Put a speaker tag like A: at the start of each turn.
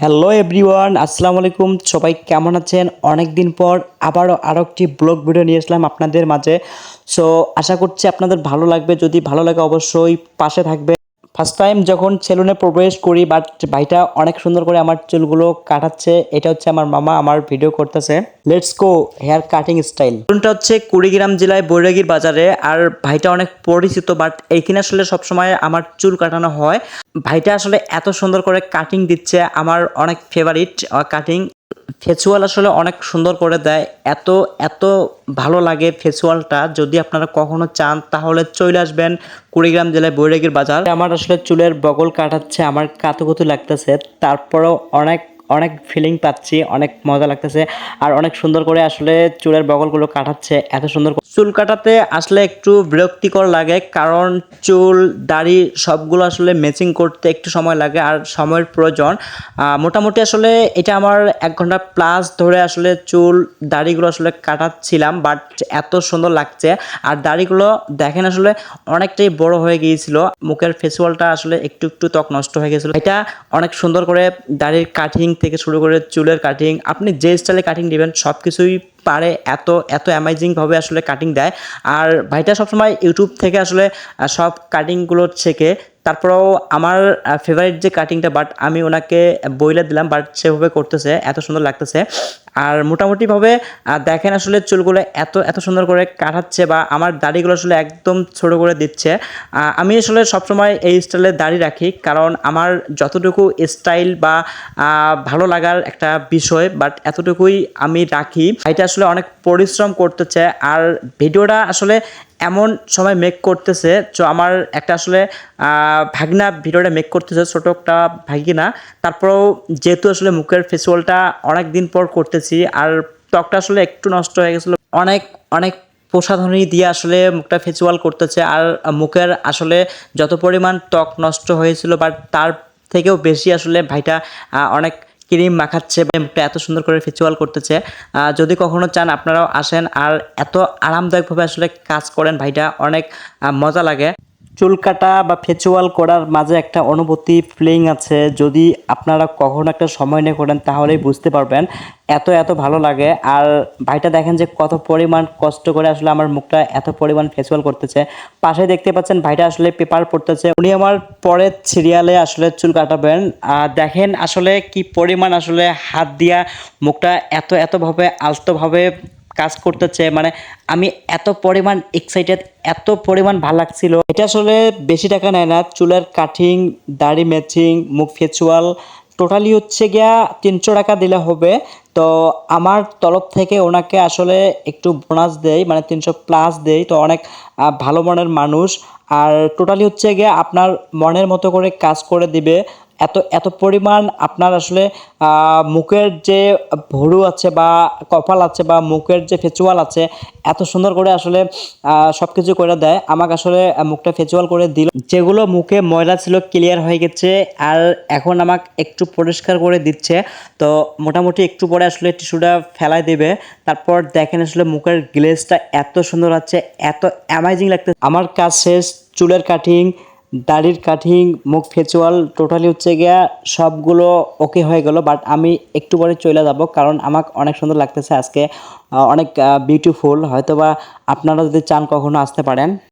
A: Hello everyone আসসালামু আলাইকুম। সবাই কেমন আছেন? অনেক দিন পর আবারও আরও একটি ব্লগ ভিডিও নিয়ে আসলাম আপনাদের মাঝে। সো আশা করছি আপনাদের ভালো লাগবে। যদি ভালো লাগে, অবশ্যই পাশে থাকবে ফার্স্ট টাইম যখন সেলুনে প্রবেশ করি বাট ভাইটা অনেক সুন্দর করে আমার চুলগুলো কাটাচ্ছে, এটা হচ্ছে আমার মামা, আমার ভিডিও করতেছে। Let's go hair cutting style সেলুনটা হচ্ছে কুড়িগ্রাম জেলায় বৈরাগীর বাজারে, আর ভাইটা অনেক পরিচিত বাট এইখানে আসলে সবসময় আমার চুল কাটানো হয়। ভাইটা আসলে এত সুন্দর করে কাটিং দিচ্ছে, আমার অনেক ফেভারিট কাটিং ফেসুয়াল আসলে অনেক সুন্দর করে দেয়। এত এত ভালো লাগে ফেসুয়ালটা যদি আপনারা কখনো চান, তাহলে চলে আসবেন কুড়িগ্রাম জেলায় বৈরাগীর বাজার। আমার আসলে চুলের বগল কাটাচ্ছে, আমার কাতুকুতু লাগতেছে। তারপরেও অনেক অনেক ফিলিং পাচ্ছি, অনেক মজা লাগতেছে আর অনেক সুন্দর করে আসলে চুলের বগলগুলো কাটাচ্ছে, এত সুন্দর চুল কাটাতে আসলে একটু বিরক্তিকর লাগে কারণ চুল, দাড়ি সবগুলো আসলে ম্যাচিং করতে একটু সময় লাগে আর সময়ের প্রয়োজন। মোটামুটি আসলে এটা আমার এক ঘণ্টা প্লাস ধরে আসলে চুল, দাড়িগুলো আসলে কাটাচ্ছিলাম বাট এত সুন্দর লাগছে। আর দাড়িগুলো দেখেন আসলে অনেকটাই বড় হয়ে গিয়েছিল, মুখের ফেসওয়ালটা আসলে একটু একটু ত্বক নষ্ট হয়ে গেছিল। এটা অনেক সুন্দর করে দাড়ির কাটিং থেকে শুরু করে চুলের কাটিং আপনি যে স্টাইলে কাটিং দিবেন সব কিছুই পারে, এত এত অ্যামাইজিংভাবে আসলে কাটিং দেয়। আর ভাইটা সবসময় ইউটিউব থেকে আসলে সব কাটিংগুলো শেখে। তারপরেও আমার ফেভারিট যে কাটিংটা বাট আমি ওনাকে বইলে দিলাম বাট সেভাবে করতেছে, এত সুন্দর লাগতেছে। আর মোটামুটিভাবে দেখেন আসলে চুলগুলো এত এত সুন্দর করে কাটাচ্ছে বা আমার দাড়িগুলো আসলে একদম ছোট করে দিচ্ছে। আমি আসলে সবসময় এই স্টাইলে দাড়ি রাখি কারণ আমার যতটুকু স্টাইল বা ভালো লাগার একটা বিষয়, বাট এতটুকুই আমি রাখি। এটা আসলে অনেক পরিশ্রম করতেছে আর ভিডিওটা আসলে এমন সময় মেক করতেছে, তো আমার একটা আসলে ভাগনা ভিডিওটা মেক করতেছে, ছোটো একটা ভাগিনা। তারপরেও যেহেতু আসলে মুখের ফেসিয়ালটা অনেক দিন পর করতেছি আর ত্বকটা আসলে একটু নষ্ট হয়ে গেছিল। অনেক অনেক প্রসাধনী দিয়ে আসলে মুখটা ফেসিয়াল করতেছে। আর মুখের আসলে যত পরিমাণ ত্বক নষ্ট হয়েছিল বাট তার থেকেও বেশি আসলে ভাইটা অনেক ক্রিম মাখাচ্ছে মুখটা এত সুন্দর করে ফেসিয়াল করতেছে। যদি কখনো চান আপনারাও আসেন। আর এত আরামদায়কভাবে আসলে কাজ করেন ভাইটা, অনেক মজা লাগে। চুল কাটা বা ফেচুয়াল করার মাঝে একটা অনুভূতি ফিলিং আছে। যদি আপনারা কখনো একটা সময় নিয়ে করেন, তাহলেই বুঝতে পারবেন এত এত ভালো লাগে। আর ভাইটা দেখেন যে কত পরিমাণ কষ্ট করে আসলে আমার মুখটা এত পরিমাণ ফেসুয়াল করতেছে। পাশে দেখতে পাচ্ছেন ভাইটা আসলে পেপার পড়তেছে। উনি আমার পরের সিরিয়ালে আসলে চুল কাটাবেন। আর দেখেন আসলে কি পরিমাণ আসলে হাত দিয়া মুখটা এত এতভাবে আলতোভাবে কাজ করতেছে মানে আমি এত পরিমাণ এক্সাইটেড এত পরিমাণ ভালো লাগছিল। এটা আসলে বেশি টাকা নেয় না, চুলের কাটিং দাড়ি ম্যাচিং মুখ ফেচুয়াল টোটালি হচ্ছে গিয়া তিনশো টাকা দিলে হবে। তো আমার তরফ থেকে ওনাকে আসলে একটু বোনাস দেয় মানে তিনশো প্লাস দেয় তো অনেক ভালো মনের মানুষ। আর টোটালি হচ্ছে গিয়ে আপনার মনের মতো করে কাজ করে দিবে। এত এত পরিমাণ আপনার আসলে মুখের যে ভরু আছে বা কপাল আছে বা মুখের যে ফেচুয়াল আছে, এত সুন্দর করে আসলে সব কিছু করে দেয়। আমাকে আসলে মুখটা ফেচুয়াল করে দিল। যেগুলো মুখে ময়লা ছিল ক্লিয়ার হয়ে গেছে আর এখন আমাকে একটু পরিষ্কার করে দিচ্ছে। তো মোটামুটি একটু পরে আসলে টিস্যুটা ফেলাই দেবে। তারপর দেখেন আসলে মুখের গ্লেজটা এত সুন্দর আছে এত অ্যামাইজিং লাগতে আমার কাজ শেষ, চুলের কাটিং দাড়ির কাটিং মুখ ফেচুয়াল, টোটালি হচ্ছে গিয়া সবগুলো ওকে হয়ে গেল বাট আমি একটু পরে চলে যাব, কারণ আমার অনেক সুন্দর লাগতেছে আজকে অনেক বিউটিফুল হয়তোবা আপনারা যদি চান কখনো আসতে পারেন।